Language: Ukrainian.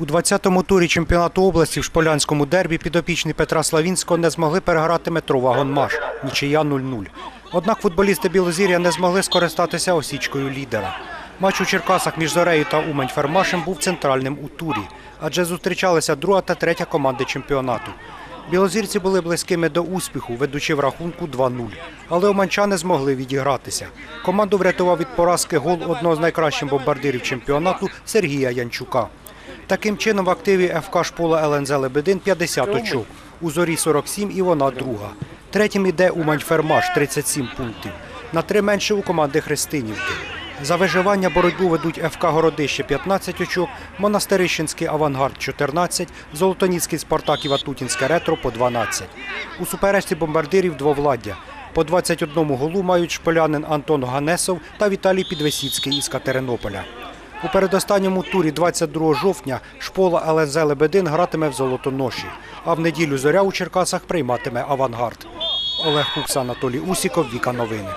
У 20-му турі чемпіонату області в Шполянському дербі підопічні Петра Славінського не змогли переграти метро «Вагонмаш» – нічия 0-0. Однак футболісти Білозір'я не змогли скористатися осічкою лідера. Матч у Черкасах між Зорею та Умань-Фермашем був центральним у турі, адже зустрічалися друга та третя команди чемпіонату. Білозірці були близькими до успіху, ведучи в рахунку 2-0. Але оманчани змогли відігратися. Команду врятував від поразки гол одного з найкращих бомбардирів чемпіонату Сергія Янчука. Таким чином в активі ФК Шпола ЛНЗ Лебедин 50 очок, у Зорі 47 і вона друга. Третім іде Умань Фермаш 37 пунктів. На три менше у команди Христинівки. За виживання боротьбу ведуть ФК Городище 15 очок, Монастирищенський авангард 14, Золотоніцький Спартак і Ватутінське ретро по 12. У суперечці бомбардирів двовладдя. По 21 голу мають шполянин Антон Ганесов та Віталій Підвесіцький із Катеринополя. У передостанньому турі 22 жовтня шпола ЛНЗ Лебедин гратиме в Золотоноші, а в неділю зоря у Черкасах прийматиме авангард. Олег Кукс, Анатолій Усіков, Віка Новини.